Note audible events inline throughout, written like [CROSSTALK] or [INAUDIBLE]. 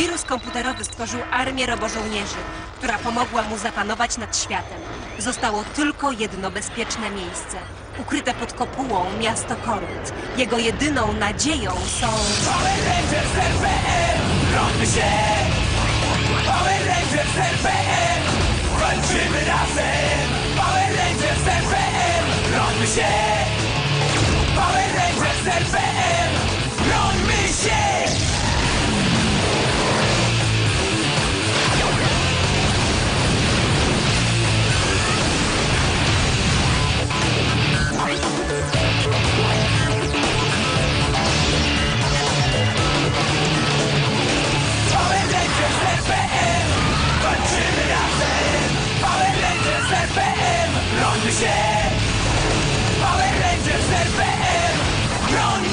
Wirus komputerowy stworzył armię robożołnierzy, która pomogła mu zapanować nad światem. Zostało tylko jedno bezpieczne miejsce. Ukryte pod kopułą miasto Korut. Jego jedyną nadzieją są... Power Rangers się! Power Rangers walczymy razem! Power Rangers się!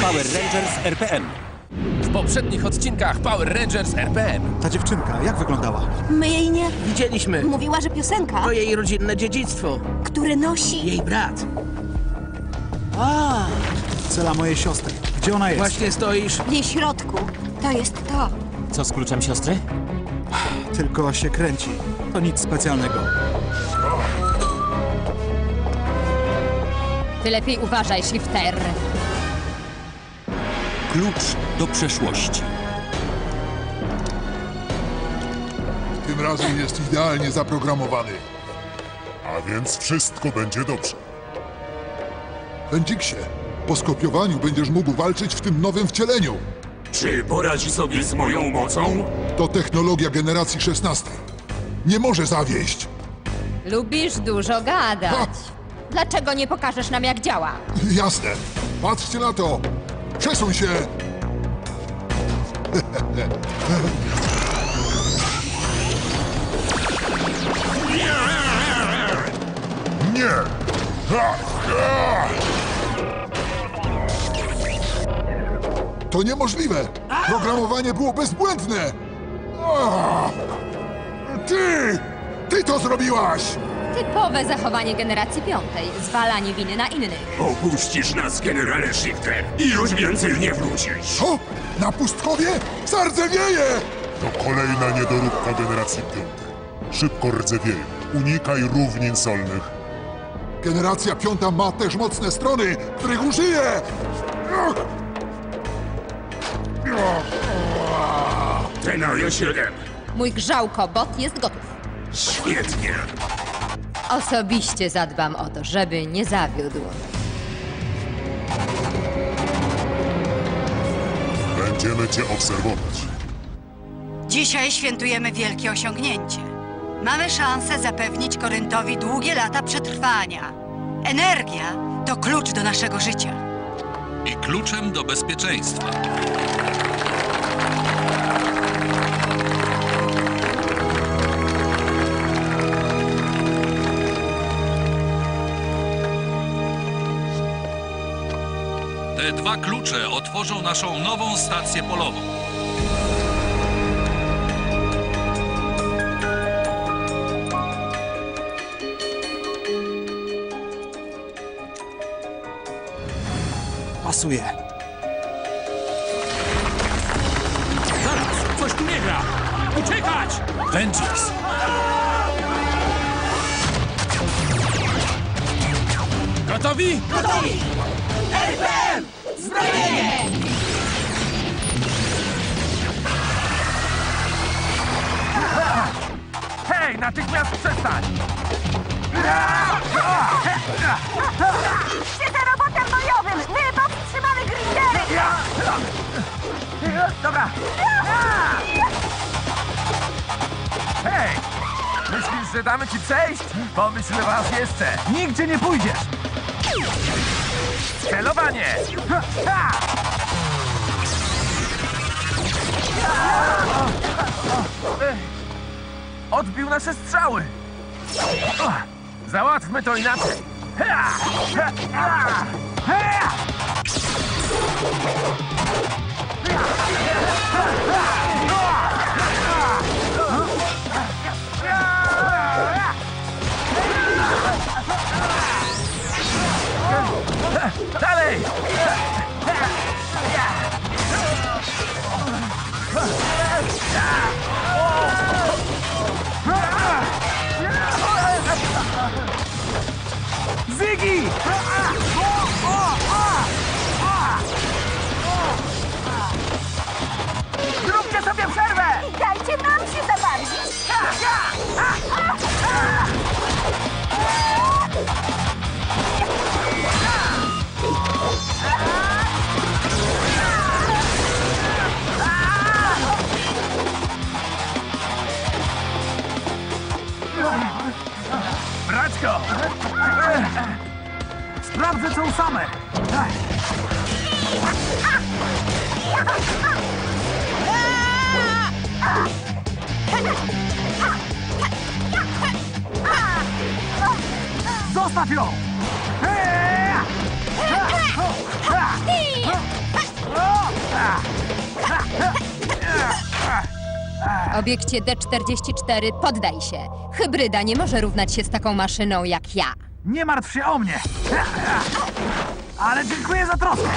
Power! Rangers RPM. W poprzednich odcinkach Power Rangers RPM. Ta dziewczynka, jak wyglądała? My jej nie. Widzieliśmy. Mówiła, że piosenka, To jej rodzinne dziedzictwo. który nosi. Jej brat. Cela mojej siostry. Gdzie ona jest? Właśnie stoisz. W jej środku. To jest to. Co z kluczem siostry? Tylko się kręci. To nic specjalnego. Ty lepiej uważaj, Shifter. Klucz do przeszłości. Tym razem jest idealnie zaprogramowany. A więc wszystko będzie dobrze. Będziksie, po skopiowaniu będziesz mógł walczyć w tym nowym wcieleniu. Czy poradzi sobie z moją mocą? To technologia generacji 16. Nie może zawieść. Lubisz dużo gadać. Ha! Dlaczego nie pokażesz nam, jak działa? Jasne. Patrzcie na to. Przesuń się. Nie. Ha! To niemożliwe. Programowanie było bezbłędne. Ty! Ty to zrobiłaś! Typowe zachowanie generacji piątej. Zwalanie winy na innych. Opuścisz nas, generale Shifter, i już więcej nie wrócisz. Co? Na pustkowie? Zardzewieje! To kolejna niedoróbka generacji piątej. Szybko rdzewieje. Unikaj równin solnych. Generacja piąta ma też mocne strony, których użyje! Tenario 7. Mój grzałko bot jest gotów. Świetnie. Osobiście zadbam o to, żeby nie zawiódł. Będziemy cię obserwować. Dzisiaj świętujemy wielkie osiągnięcie. Mamy szansę zapewnić Koryntowi długie lata przetrwania. Energia to klucz do naszego życia. i kluczem do bezpieczeństwa. Te dwa klucze otworzą naszą nową stację polową. Pasuje. Zaraz, coś tu nie gra. Uciekać! Vengeance. Gotowi? RPM! Zbrojenie! Hej, natychmiast przestań! Siedzę robotem bojowym! My powstrzymamy grindery! Dobra! Hej! Myślisz, że damy ci przejść? Pomyśl raz jeszcze! Nigdzie nie pójdziesz! Celowanie! Odbił nasze strzały! Załatwmy to inaczej! Zostaw ją! Obiekcie D44, poddaj się. Hybryda nie może równać się z taką maszyną jak ja. Nie martw się o mnie! Ale dziękuję za troskę!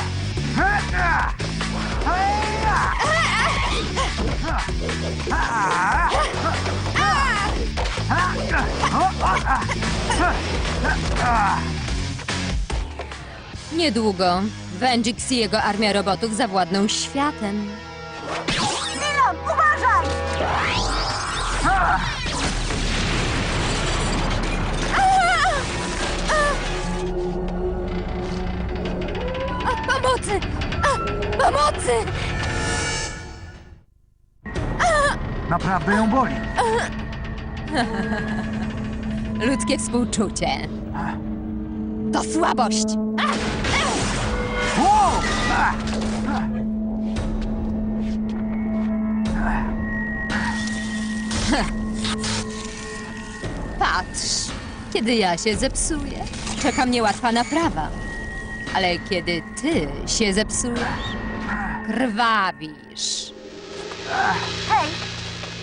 Niedługo Vengix i jego armia robotów zawładną światem. Dylon, uważaj! Pomocy! Pomocy! Naprawdę ją boli. [LAUGHS] Ludzkie współczucie. To słabość! Patrz, kiedy ja się zepsuję, czeka mnie łatwa naprawa. Ale kiedy ty się zepsujesz, krwawisz. Hej,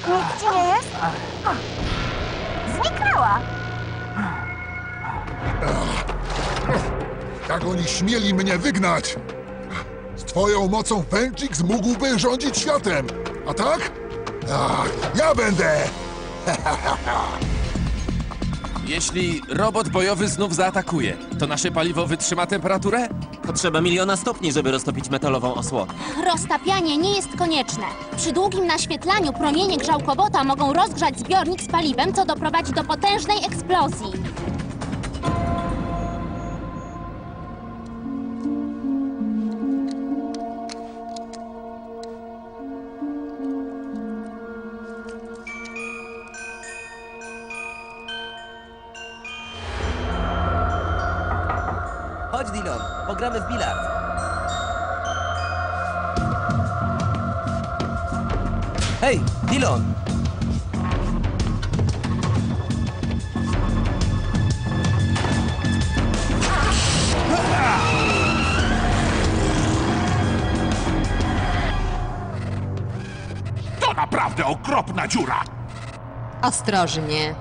nic ci nie jest? Zniknęła! Jak oni śmieli mnie wygnać? Z twoją mocą Fenchix mógłby rządzić światem, a tak? Ach, ja będę! [LAUGHS] Jeśli robot bojowy znów zaatakuje, to nasze paliwo wytrzyma temperaturę? Potrzeba miliona stopni, żeby roztopić metalową osłonę. Roztapianie nie jest konieczne. Przy długim naświetlaniu promienie grzałkowota mogą rozgrzać zbiornik z paliwem, co doprowadzi do potężnej eksplozji. Dillon, pogramy w bilard. Hej, Dillon! To naprawdę okropna dziura! Ostrożnie.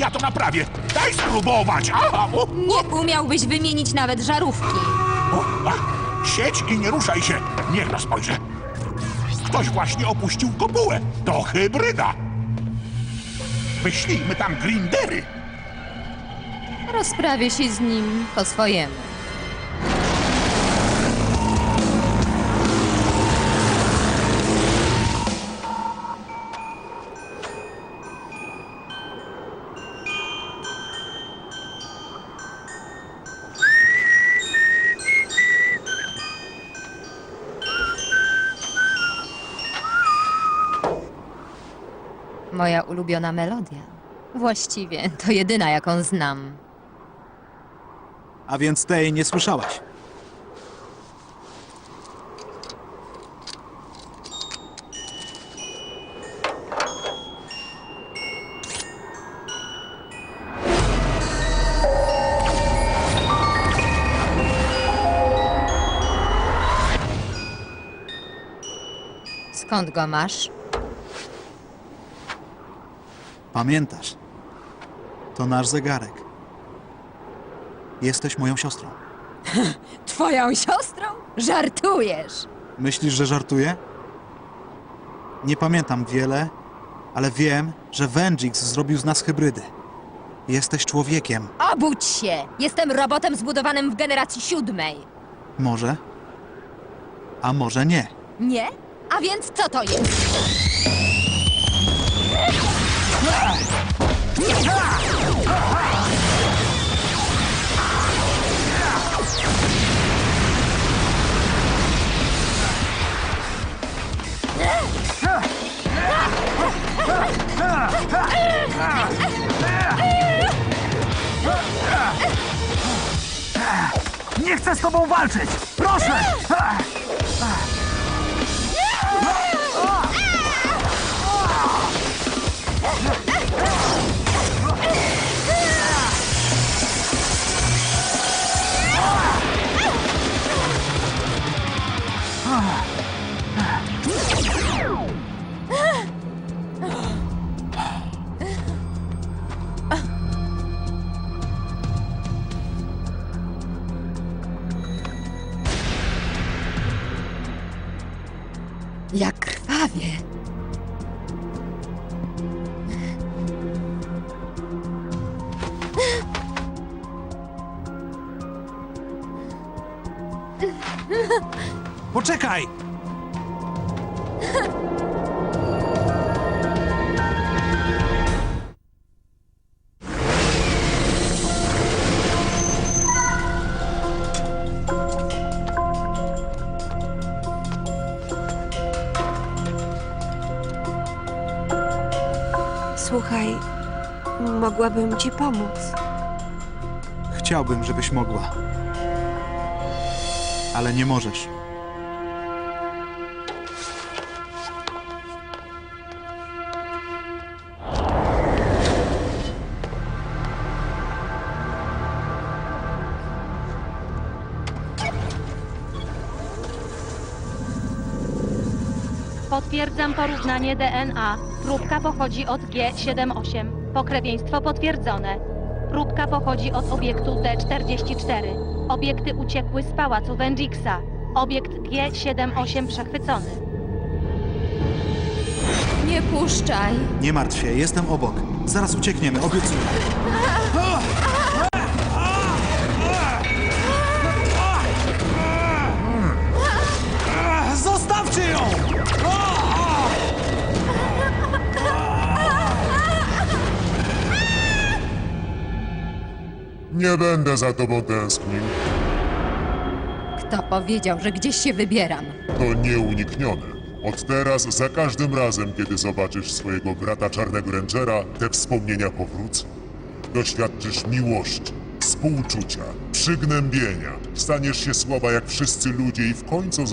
Ja to naprawię! Daj spróbować! Aha, o, Nie umiałbyś wymienić nawet żarówki. o, a, siedź i nie ruszaj się! Niech no spojrzę! Ktoś właśnie opuścił kopułę! To hybryda! Wyślijmy tam grindery! Rozprawię się z nim po swojemu. Moja ulubiona melodia. Właściwie to jedyna, jaką znam. A więc tej nie słyszałaś. Skąd go masz? Pamiętasz? To nasz zegarek. Jesteś moją siostrą. [LAUGHS] Twoją siostrą? Żartujesz! Myślisz, że żartuję? Nie pamiętam wiele, ale wiem, że Vengix zrobił z nas hybrydy. Jesteś człowiekiem. Obudź się! Jestem robotem zbudowanym w generacji siódmej. Może, a może nie. Nie? A więc co to jest? Nie chcę z tobą walczyć! Proszę! Jak krwawie. Poczekaj! Mogłabym ci pomóc. Chciałbym, żebyś mogła. Ale nie możesz. Potwierdzam porównanie DNA. Próbka pochodzi od G78. Pokrewieństwo potwierdzone. Próbka pochodzi od obiektu D44. Obiekty uciekły z pałacu Vendixa. Obiekt G78 przechwycony. Nie puszczaj. Nie martw się, jestem obok. Zaraz uciekniemy, obiecuję. Zostawcie ją! Nie będę za tobą tęsknił. Kto powiedział, że gdzieś się wybieram? To nieuniknione. Od teraz, za każdym razem, kiedy zobaczysz swojego brata Czarnego Rangera, te wspomnienia powrócą. Doświadczysz miłości, współczucia, przygnębienia. Staniesz się słaba jak wszyscy ludzie i w końcu